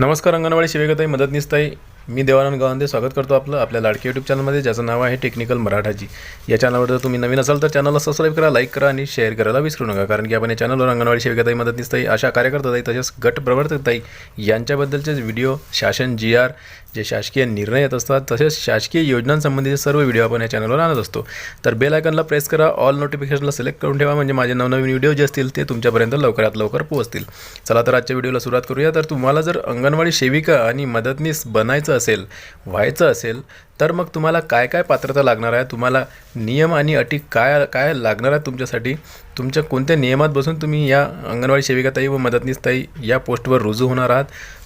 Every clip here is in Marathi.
नमस्कार अंगणवाडी शिवेगताई मदतनीसताई. मी देवानंद गावांदे स्वागत करतो आपलं आपल्या लाडकी यूट्यूब चॅनलमध्ये ज्याचं नाव आहे टेक्निकल मराठाजी. या चॅनलवर जर तुम्ही नवीन असाल तर चॅनलला सबस्क्राईब करा लाईक करा आणि शेअर करायला विसरू नका. कारण की आपण या चॅनलवर अंगणवाडी शिवेगताई मदतनीसताई अशा कार्यकर्ताताई तसेच गट प्रवर्तकताई यांच्याबद्दलचे व्हिडिओ शासन जी आर जे शासकीय निर्णय येत असतात तसेच शासकीय योजनांसंबंधीचे सर्व व्हिडिओ आपण या चॅनलवर आणत असतो. तर बेल आयकनला प्रेस करा ऑल नोटिफिकेशनला सिलेक्ट करून ठेवा म्हणजे माझे नवनवीन व्हिडिओ जे असतील ते तुमच्यापर्यंत लवकरात लवकर पोहोचतील. चला तर आजच्या व्हिडिओला सुरुवात करूया. तर तुम्हाला जर अंगणवाडी सेविका आणि मदतनीस बनायचं असेल व्हायचं असेल तर मग तुम्हाला काय काय पात्रता लागणार आहे? तुम्हाला नियम आणि अटी काय काय लागणार आहेत तुमच्यासाठी? तुमच्या कोणत्या नियमात बसून तुम्ही या अंगणवाडी सेविकाताई व मदतनीसताई या पोस्टवर रुजू होणार आहात?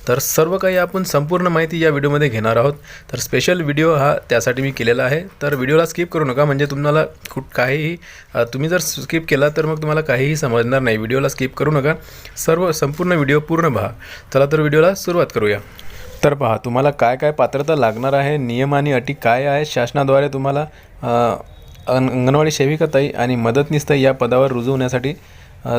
तर सर्व काही आपण संपूर्ण माहिती या व्हिडिओमध्ये घेणार आहोत. तर स्पेशल व्हिडिओ हा त्यासाठी मी केलेला आहे. तर व्हिडिओला स्किप करू नका म्हणजे तुम्हाला कुठ काहीही तुम्ही जर स्किप केला तर मग तुम्हाला काहीही समजणार नाही. व्हिडिओला स्किप करू नका. सर्व संपूर्ण व्हिडिओ पूर्ण पहा. चला तर व्हिडिओला सुरुवात करूया. तर पहा तुम्हाला काय काय पात्रता लागणार आहे नियम आणि अटी काय आहे शासनाद्वारे तुम्हाला अंगणवाडी सेविकाताई आणि मदतनीसताई या पदावर रुजू होण्यासाठी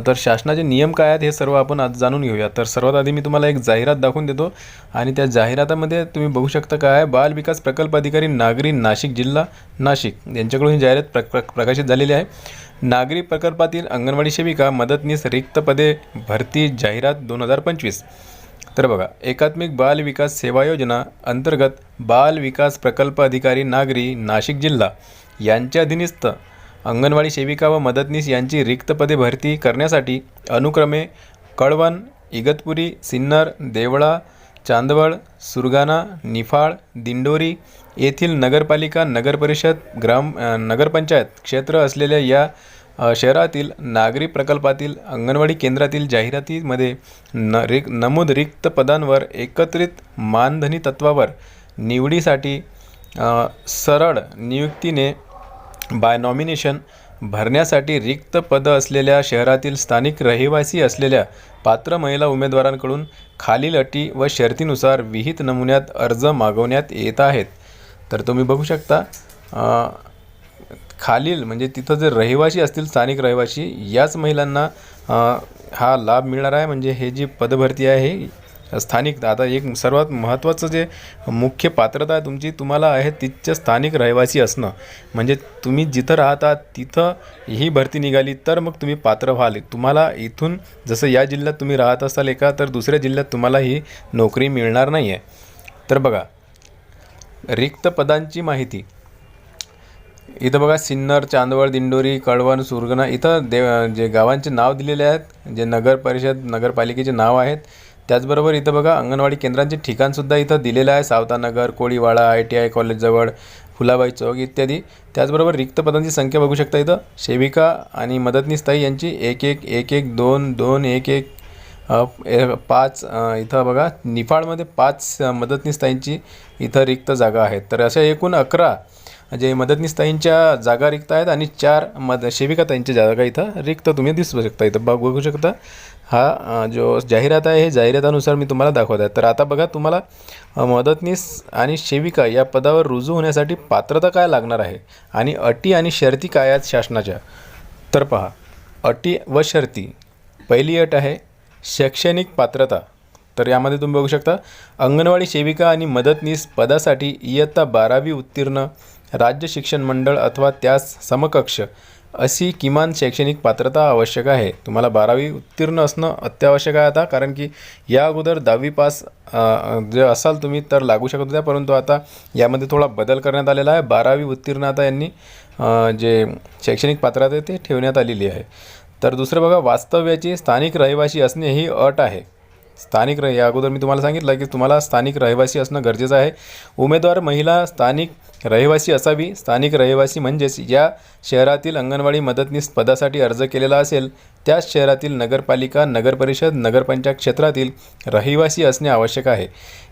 तर शासनाचे नियम काय आहेत हे सर्व आपण आज जाणून घेऊया तर सर्वात आधी मी तुम्हाला एक जाहिरात दाखवून देतो आणि त्या जाहिरातामध्ये तुम्ही बघू शकता काय आहे. बाल विकास प्रकल्प अधिकारी नागरी नाशिक जिल्हा नाशिक. यांच्याकडून ही जाहिरात प्र प्र प्रकाशित झालेली आहे. नागरी प्रकल्पातील अंगणवाडी सेविका मदतनीस रिक्त पदे भरती जाहिरात दोन हजार पंचवीस. तर बघा एकात्मिक बाल विकास सेवा योजना अंतर्गत बाल विकास प्रकल्प अधिकारी नागरी नाशिक जिल्हा. यांच्या अधीनस्थ अंगणवाडी सेविका व मदतनीस यांची रिक्त पदे भरती करण्यासाठी अनुक्रमे कळवण इगतपुरी सिन्नर देवळा चांदवड सुरगाणा निफाळ दिंडोरी येथील नगरपालिका नगरपरिषद ग्राम नगरपंचायत क्षेत्र असलेल्या या शहरातील नागरी प्रकल्पातील अंगणवाडी केंद्रातील जाहिरातीमध्ये न रिक नमूद रिक्त पदांवर एकत्रित मानधनी तत्वावर निवडीसाठी सरळ नियुक्तीने बाय नॉमिनेशन भरण्यासाठी रिक्त पदं असलेल्या शहरातील स्थानिक रहिवासी असलेल्या पात्र महिला उमेदवारांकडून खालील अटी व शर्तीनुसार विहित नमुन्यात अर्ज मागवण्यात येत आहेत. तर तुम्ही बघू शकता खालील म्हणजे तिथं जे रहिवासी असतील स्थानिक रहिवासी याच महिलांना हा लाभ मिळणार आहे. म्हणजे हे जी पदभरती आहे स्थानिक. आता एक सर्वात महत्त्वाचं जे मुख्य पात्रता आहे तुमची तुम्हाला आहे तिथच्या स्थानिक रहिवासी असणं. म्हणजे तुम्ही जिथं राहता तिथं ही भरती निघाली तर मग तुम्ही पात्र व्हाल. तुम्हाला इथून जसं या जिल्ह्यात तुम्ही राहत असाल एका तर दुसऱ्या जिल्ह्यात तुम्हाला ही नोकरी मिळणार नाही आहे तर बघा रिक्त पदांची माहिती. इथं बघा सिन्नर चांदवड दिंडोरी कळवण सुरगणा इथं देव जे गावांचे नाव दिलेले आहेत जे नगर परिषद नगरपालिकेचे नाव आहेत त्याचबरोबर इथं बघा अंगणवाडी केंद्रांचे ठिकाणसुद्धा इथं दिलेलं आहे. Sawatanagar Koliwada I T I कॉलेजजवळ Phulabai चौक इत्यादी. त्याचबरोबर रिक्त पदांची संख्या बघू शकता इथं. सेविका आणि मदतनीस यांची एक एक एक एक दोन दोन एक एक पाच इथं बघा निफाळमध्ये पाच अ, मदतनीस ताईंची इथं रिक्त जागा आहेत. तर अशा एकूण अकरा जे मदतनीस ताईंच्या जागा रिक्त आहेत आणि चार मद सेविका ताईंच्या जागा इथं रिक्त तुम्ही दिसू शकता. इथं बघ बघू शकता. हा जो जाहिरात आहे हे जाहिरातानुसार मी तुम्हाला दाखवत आहे. तर आता बघा तुम्हाला मदतनीस आणि सेविका या पदावर रुजू होण्यासाठी पात्रता काय लागणार आहे? आणि अटी आणि शर्ती काय आहेत शासनाच्या? तर पहा अटी व शर्ती. पहिली अट आहे शैक्षणिक पात्रता. तर यामध्ये तुम्ही बघू शकता अंगणवाडी सेविका आणि मदतनीस पदासाठी इयत्ता बारावी उत्तीर्ण राज्य शिक्षण मंडळ अथवा त्यास समकक्ष. अशी किमान शैक्षणिक पात्रता आवश्यक आहे. तुम्हाला बारावी उत्तीर्ण असणं अत्यावश्यक आहे आता कारण की या अगोदर दहावी पास जे असाल तुम्ही तर लागू शकत होत्या परंतु आता यामध्ये थोडा बदल करण्यात आलेला आहे. बारावी उत्तीर्ण आता यांनी जे शैक्षणिक पात्रता आहे ते ठेवण्यात आलेली आहे. तर दुसरं बघा वास्तव्याची स्थानिक रहिवासी असणे ही अट आहे. स्थानिक रह या अगोदर मी तुम्हाला सांगितलं की तुम्हाला स्थानिक रहिवासी असणं गरजेचं आहे. उमेदवार महिला स्थानिक रहिवासी असावी. स्थानिक रहिवासी म्हणजेच या शहरातील अंगणवाडी मदतनीस पदासाठी अर्ज केलेला असेल त्याच शहरातील नगरपालिका नगरपरिषद नगरपंचायत क्षेत्रातील रहिवासी असणे आवश्यक आहे.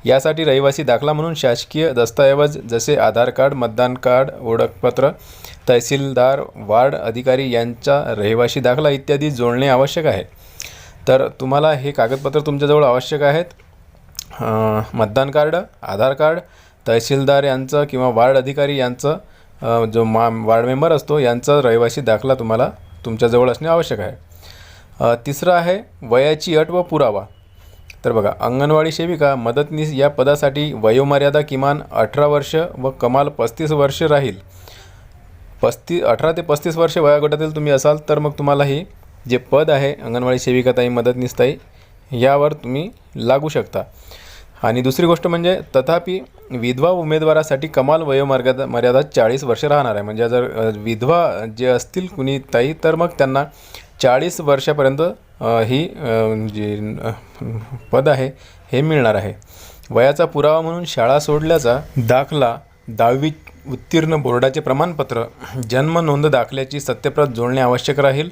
यासाठी रहिवासी दाखला म्हणून शासकीय दस्तऐवज जसे आधार कार्ड मतदान कार्ड ओळखपत्र तहसीलदार वार्ड अधिकारी यांचा रहिवासी दाखला इत्यादी जोडणे आवश्यक आहे. तर तुम्हाला हे कागदपत्र तुमच्याजवळ आवश्यक आहेत. मतदान कार्ड आधार कार्ड तहसीलदार यांचं किंवा वार्ड अधिकारी यांचं जो मा वार्ड मेंबर असतो यांचा रहिवासी दाखला तुम्हाला तुमच्याजवळ असणे आवश्यक आहे. तिसरं आहे वयाची अट व पुरावा. तर बघा अंगणवाडी सेविका मदतनीस या पदासाठी वयोमर्यादा किमान अठरा वर्ष व कमाल पस्तीस वर्ष राहील. पस्ती अठरा ते पस्तीस वर्ष वयोगटातील तुम्ही असाल तर मग तुम्हाला ही जे पद आहे अंगणवाडी सेविकाताई मदतनीसताई यावर तुम्ही लागू शकता. आणि दुसरी गोष्ट म्हणजे तथापि विधवा उमेदवारासाठी कमाल वयोमर्यादा मर्यादा चाळीस वर्ष राहणार आहे. म्हणजे जर विधवा जे असतील कुणी ताई तर मग त्यांना चाळीस वर्षापर्यंत ही जी पद आहे हे मिळणार आहे. वयाचा पुरावा म्हणून शाळा सोडल्याचा दाखला दहावी उत्तीर्ण बोर्डाचे प्रमाणपत्र जन्म नोंद दाखल्याची सत्यप्रत जोडणे आवश्यक राहील.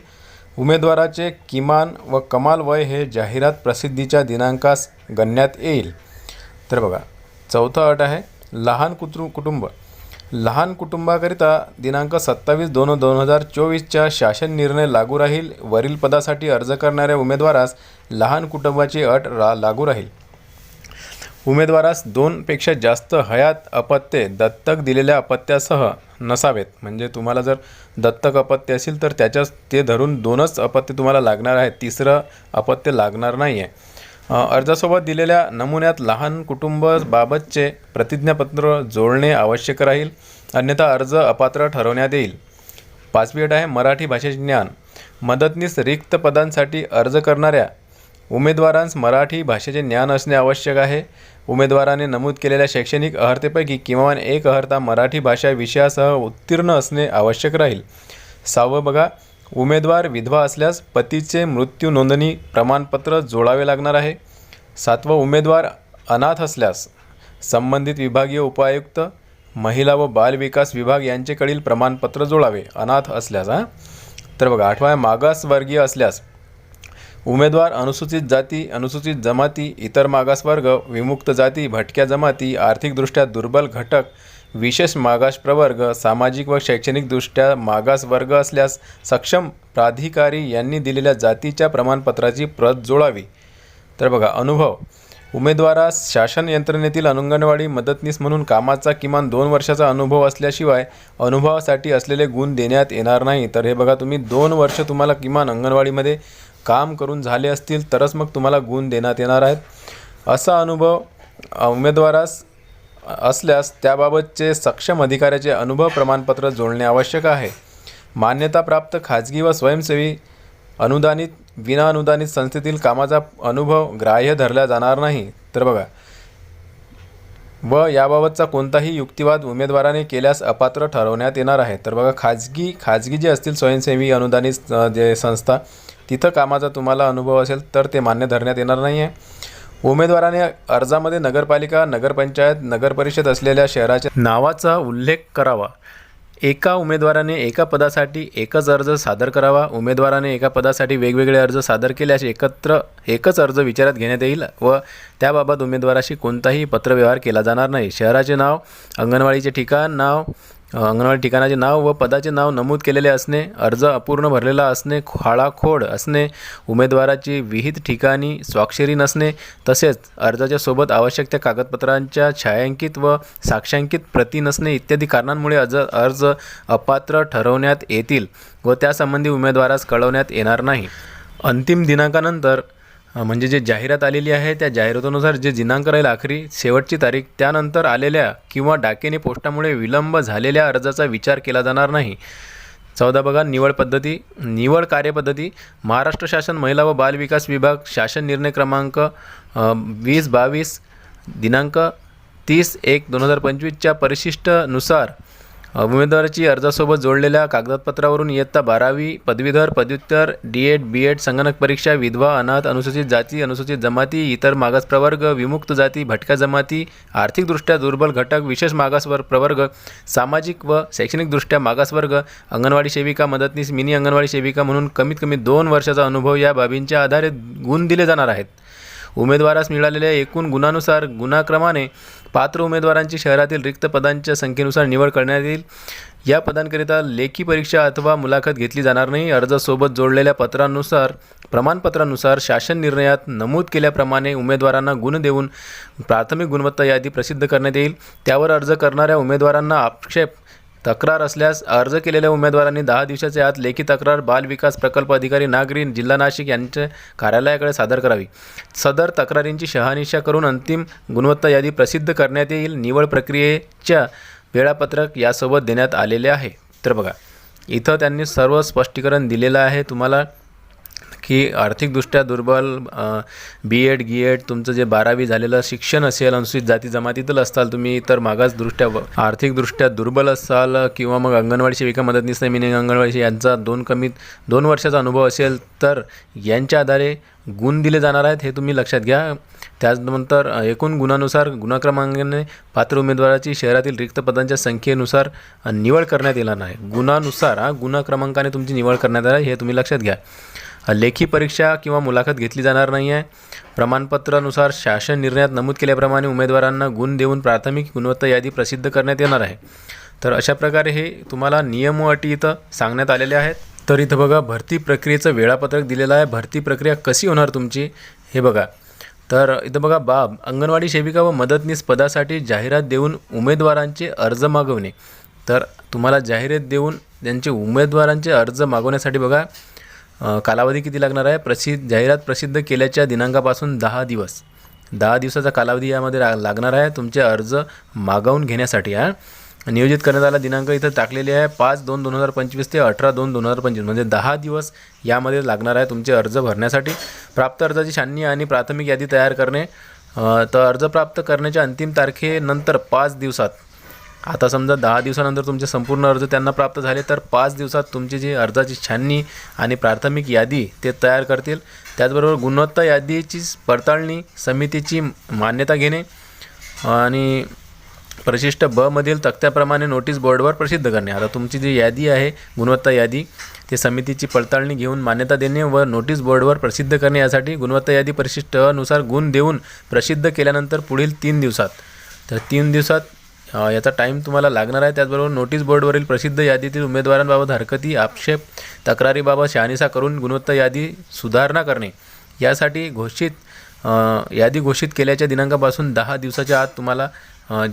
उमेदवाराचे किमान व कमाल वय हे जाहिरात प्रसिद्धीच्या दिनांकास गणण्यात येईल. तर बघा चौथा अट आहे लहान कुत्रु कुटुंब. लहान कुटुंबाकरिता दिनांक सत्तावीस दोन दोन हजार चोवीसच्या शासन निर्णय लागू राहील. वरील पदासाठी अर्ज करणाऱ्या उमेदवारास लहान कुटुंबाची अट रा लागू राहील. उमेदवारास दोनपेक्षा जास्त हयात अपत्ये दत्तक दिलेल्या अपत्यासह नसावेत. म्हणजे तुम्हाला जर दत्तक अपत्य असेल तर त्याच्याच ते धरून दोनच अपत्य तुम्हाला लागणार आहेत. तिसरं अपत्य लागणार नाही आहे अर्जासोबत दिलेल्या नमुन्यात लहान कुटुंबाबाबतचे प्रतिज्ञापत्र जोडणे आवश्यक राहील. अन्यथा अर्ज अपात्र ठरवण्यात येईल. पाचवी अट आहे मराठी भाषेचे ज्ञान. मदतनीस रिक्त पदांसाठी अर्ज करणाऱ्या उमेदवारांस मराठी भाषेचे ज्ञान असणे आवश्यक आहे. उमेदवाराने नमूद केलेल्या शैक्षणिक अर्हतेपैकी किमान एक अर्हता मराठी भाषा विषयासह उत्तीर्ण असणे आवश्यक राहील. सहावं बघा उमेदवार विधवा असल्यास पतीचे मृत्यू नोंदणी प्रमाणपत्र जोडावे लागणार आहे. सातवं उमेदवार अनाथ असल्यास संबंधित विभागीय उपायुक्त महिला व बाल विकास विभाग यांचेकडील प्रमाणपत्र जोडावे. अनाथ असल्यास हां? तर बघा आठवा मागासवर्गीय असल्यास उमेदवार अनुसूचित जाती अनुसूचित जमाती इतर मागासवर्ग विमुक्त जाती भटक्या जमाती आर्थिकदृष्ट्या दुर्बल घटक विशेष मागास प्रवर्ग सामाजिक व शैक्षणिकदृष्ट्या मागास वर्ग असल्यास सक्षम प्राधिकारी यांनी दिलेल्या जातीच्या प्रमाणपत्राची प्रत जोडावी तर बघा अनुभव. उमेदवारास शासन यंत्रणेतील अंगणवाडी मदतनीस म्हणून कामाचा किमान दोन वर्षाचा अनुभव असल्याशिवाय अनुभवासाठी असलेले गुण देण्यात येणार नाही. तर हे बघा तुम्ही दोन वर्ष तुम्हाला किमान अंगणवाडीमध्ये काम करून झाले असतील तरच मग तुम्हाला गुण देण्यात येणार आहेत. असा अनुभव उमेदवारास असल्यास त्याबाबतचे सक्षम अधिकाऱ्याचे अनुभव प्रमाणपत्र जोडणे आवश्यक आहे. मान्यताप्राप्त खाजगी व स्वयंसेवी अनुदानित विनाअनुदानित संस्थेतील कामाचा अनुभव ग्राह्य धरला जाणार नाही. तर बघा व याबाबतचा कोणताही युक्तिवाद उमेदवाराने केल्यास अपात्र ठरवण्यात येणार आहे. तर बघा खाजगी खाजगी जे असतील स्वयंसेवी अनुदानित जे संस्था तिथं कामाचा तुम्हाला अनुभव असेल तर ते मान्य धरण्यात येणार नाही आहे उमेदवाराने अर्जामध्ये नगरपालिका नगरपंचायत नगरपरिषद असलेल्या शहराच्या नावाचा उल्लेख करावा. एका उमेदवाराने एका पदासाठी एकच अर्ज सादर करावा. उमेदवाराने एका पदासाठी वेगवेगळे अर्ज सादर केल्यास एकत्र एकच अर्ज विचारात घेण्यात येईल व त्याबाबत उमेदवाराशी कोणताही पत्रव्यवहार केला जाणार नाही. शहराचे नाव अंगणवाडीचे ठिकाण नाव अंगणवाडी ठिकाणाचे नाव व पदाचे नाव नमूद केलेले असणे अर्ज अपूर्ण भरलेला असणे खाळाखोड असणे उमेदवाराची विहित ठिकाणी स्वाक्षरी नसणे तसेच अर्जाच्या सोबत आवश्यक त्या कागदपत्रांच्या छायांकित व साक्षांकित प्रती नसणे इत्यादी कारणांमुळे अर्ज अर्ज अपात्र ठरवण्यात येतील व त्यासंबंधी उमेदवारास कळवण्यात येणार नाही. अंतिम दिनांकानंतर म्हणजे जे जाहिरात आलेली आहे त्या जाहिरातीनुसार जे दिनांक राहील आखरी शेवटची तारीख त्यानंतर आलेल्या किंवा डाकेने पोस्टामुळे विलंब झालेल्या अर्जाचा विचार केला जाणार नाही. चौदा बघा निवड पद्धती निवड कार्यपद्धती महाराष्ट्र शासन महिला व बाल विकास विभाग शासन निर्णय क्रमांक वीस बावीस दिनांक तीस एक दोन हजार पंचवीसच्या परिशिष्टनुसार उमेदवाराची अर्जासोबत जोडलेल्या कागदपत्रावरून इयत्ता बारावी पदवीधर पदव्युत्तर डी एड बी एड संगणक परीक्षा विधवा अनाथ अनुसूचित जाती अनुसूचित जमाती इतर मागास प्रवर्ग विमुक्त जाती भटक्या जमाती आर्थिकदृष्ट्या दुर्बल घटक विशेष मागासवर प्रवर्ग सामाजिक व शैक्षणिकदृष्ट्या मागासवर्ग अंगणवाडी सेविका मदतनीस मिनी अंगणवाडी सेविका म्हणून कमीत कमी दोन वर्षाचा अनुभव या बाबींच्या आधारे गुण दिले जाणार आहेत. उमेदवारास मिळालेल्या एकूण गुणानुसार गुणाक्रमाने पात्र उमेदवारांची शहरातील रिक्त पदांच्या संख्येनुसार निवड करण्यात येईल. या पदांकरिता लेखी परीक्षा अथवा मुलाखत घेतली जाणार नाही. अर्जासोबत जोडलेल्या पत्रानुसार प्रमाणपत्रानुसार शासन निर्णयात नमूद केल्याप्रमाणे उमेदवारांना गुण देऊन प्राथमिक गुणवत्ता यादी प्रसिद्ध करण्यात येईल. त्यावर अर्ज करणाऱ्या उमेदवारांना आक्षेप तक्रार असल्यास अर्ज केलेल्या उमेदवारांनी दहा दिवसाच्या आत लेखी तक्रार बाल विकास प्रकल्प अधिकारी नागरी जिल्हा नाशिक यांच्या कार्यालयाकडे सादर करावी. सदर तक्रारींची शहानिशा करून अंतिम गुणवत्ता यादी प्रसिद्ध करण्यात येईल. निवड प्रक्रियेच्या वेळापत्रक यासोबत देण्यात आलेले आहे. तर बघा इथं त्यांनी सर्व स्पष्टीकरण दिलेलं आहे. तुम्हाला की आर्थिकदृष्ट्या दुर्बल बी एड गी एड तुमचं जे बारावी झालेलं शिक्षण असेल अनुसूचित जाती जमातीतलं असाल तुम्ही तर मागासदृष्ट्या आर्थिकदृष्ट्या दुर्बल असाल किंवा मग अंगणवाडी सेविका मदतनीस मिनिंग अंगणवाडी यांचा दोन कमीत दोन वर्षाचा अनुभव असेल तर यांच्या आधारे गुण दिले जाणार आहेत हे तुम्ही लक्षात घ्या. त्याचनंतर एकूण गुणानुसार गुणक्रमांकाने पात्र उमेदवाराची शहरातील रिक्त पदांच्या संख्येनुसार निवड करण्यात येणार नाही. गुणानुसार हा गुणक्रमांकाने तुमची निवड करण्यात येणार आहे हे तुम्ही लक्षात घ्या. लेखी परीक्षा किंवा मुलाखत घेतली जाणार नाही आहे प्रमाणपत्रानुसार शासन निर्णयात नमूद केल्याप्रमाणे उमेदवारांना गुण देऊन प्राथमिक गुणवत्ता यादी प्रसिद्ध करण्यात येणार आहे. तर अशा प्रकारे हे तुम्हाला नियम व अटी इथं सांगण्यात आलेले आहेत. तर इथं बघा भरती प्रक्रियेचं वेळापत्रक दिलेलं आहे. भरती प्रक्रिया कशी होणार तुमची हे बघा. तर इथं बघा बाब अंगणवाडी सेविका व मदतनीस पदासाठी जाहिरात देऊन उमेदवारांचे अर्ज मागवणे. तर तुम्हाला जाहिरात देऊन त्यांचे उमेदवारांचे अर्ज मागवण्यासाठी बघा कालावधी किती लागणार आहे? प्रसिद्ध जाहिरात प्रसिद्ध केल्याच्या दिनांकापासून दहा दिवस. दहा दिवसाचा कालावधी यामध्ये लागणार आहे. तुमचे अर्ज मागवून घेण्यासाठी हा. नियोजित करण्यात आला दिनांक इथं टाकलेले आहे. पाच दोन दोन हजार पंचवीस ते अठरा दोन दोन हजार पंचवीस म्हणजे दहा दिवस यामध्ये लागणार आहे तुमचे अर्ज भरण्यासाठी. प्राप्त अर्जाची छाननी आणि प्राथमिक यादी तयार करणे. तर अर्ज प्राप्त करण्याच्या अंतिम तारखेनंतर पाच दिवसात आता समजा दहा दिवसानंतर तुमचे संपूर्ण अर्ज त्यांना प्राप्त झाले तर पाच दिवसात तुमची जी अर्जाची छाननी आणि प्राथमिक यादी ते तयार करतील. त्याचबरोबर गुणवत्ता यादीची पडताळणी समितीची मान्यता घेणे आणि प्रशिष्ट बमधील तक्त्याप्रमाणे नोटीस बोर्डवर प्रसिद्ध करणे. आता तुमची जी यादी आहे गुणवत्ता यादी ते समितीची पडताळणी घेऊन मान्यता देणे व नोटीस बोर्डवर प्रसिद्ध करणे यासाठी गुणवत्ता यादी परिशिष्टनुसार गुण देऊन प्रसिद्ध केल्यानंतर पुढील तीन दिवसात. तर तीन दिवसात याचा टाईम तुम्हाला लागणार आहे. त्याचबरोबर नोटीस बोर्डवरील प्रसिद्ध यादीतील उमेदवारांबाबत हरकती आक्षेप तक्रारीबाबत शहानिशा करून गुणवत्ता यादी सुधारणा करणे. यासाठी घोषित यादी घोषित केल्याच्या दिनांकापासून दहा दिवसाच्या आत तुम्हाला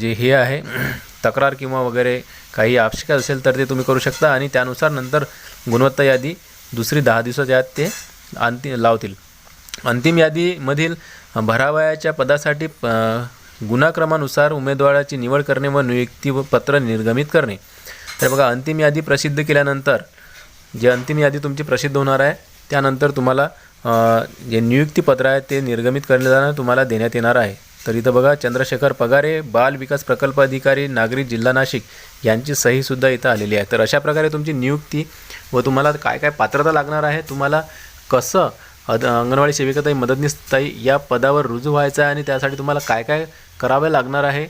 जे हे आहे तक्रार किंवा वगैरे काही आवश्यक असेल तर ते तुम्ही करू शकता आणि त्यानुसार नंतर गुणवत्ता यादी दुसरी दहा दिवसाच्या आत ते अंतिम लावतील. अंतिम यादीमधील भरावयाच्या पदासाठी गुणाक्रमानुसार उमेदवाराची निवड करणे व नियुक्ती व पत्र निर्गमित करणे. तर बघा अंतिम यादी प्रसिद्ध केल्यानंतर जे अंतिम यादी तुमची प्रसिद्ध होणार आहे त्यानंतर तुम्हाला जे नियुक्तीपत्र आहे ते निर्गमित करण्याला तुम्हाला देण्यात येणार आहे. तर इथं बघा चंद्रशेखर पगारे बाल विकास प्रकल्प अधिकारी नागरी जिल्हा नाशिक यांची सहीसुद्धा इथं आलेली आहे. तर अशा प्रकारे तुमची नियुक्ती व तुम्हाला काय काय पात्रता लागणार आहे तुम्हाला कसं अद अंगणवाडी सेविकाताई मदतनीसताई या पदावर रुजू व्हायचं आहे आणि त्यासाठी तुम्हाला काय काय करावे लागणार आहे.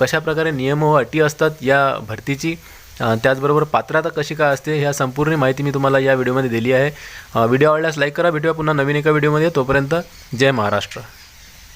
कशा प्रकारे नियम व अटी असतात या भरतीची? त्याचबरोबर पात्रता कशी काय असते ह्या संपूर्ण माहिती मी तुम्हाला या व्हिडिओमध्ये दिली आहे. व्हिडिओ आवडल्यास लाईक करा. भेटूया पुन्हा नवीन एका व्हिडिओमध्ये. तोपर्यंत जय महाराष्ट्र.